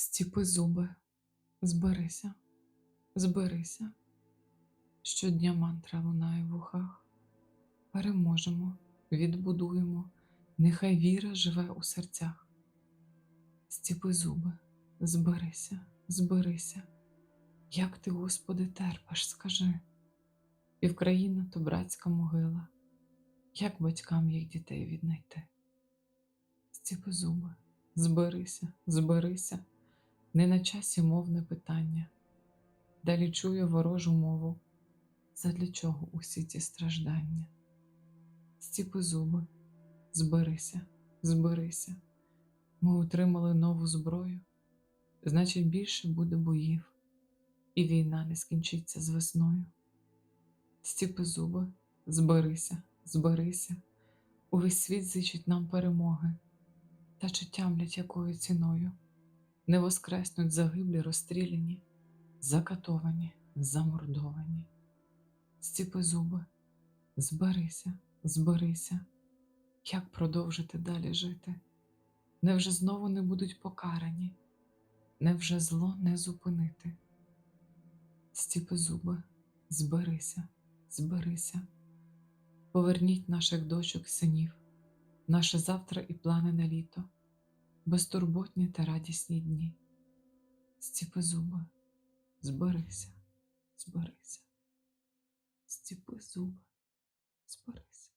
Стіпи зуби, зберися, зберися. Щодня мантра лунає в ухах. Переможемо, відбудуємо, нехай віра живе у серцях. Стіпи зуби, зберися, зберися. Як ти, Господи, терпиш, скажи. Півкраїна то братська могила, як батькам їх дітей віднайти? Стіпи зуби, зберися, зберися, не на часі мовне питання. Далі чую ворожу мову. Задля чого усі ці страждання? Стіпи зуби, зберися, зберися. Ми отримали нову зброю, значить, більше буде боїв, і війна не скінчиться з весною. Стіпи зуби, зберися, зберися, увесь світ зичить нам перемоги, та чи тямлять якою ціною не воскреснуть загиблі, розстріляні, закатовані, замордовані. Стіпи зуби, зберися, зберися, як продовжити далі жити? Невже знову не будуть покарані? Невже зло не зупинити? Стіпи зуби, зберися, зберися, поверніть наших дочок, синів, наше завтра і плани на літо, безтурботні та радісні дні. Зціпи зуби, зберися, зберися, зціпи зуби, зберися.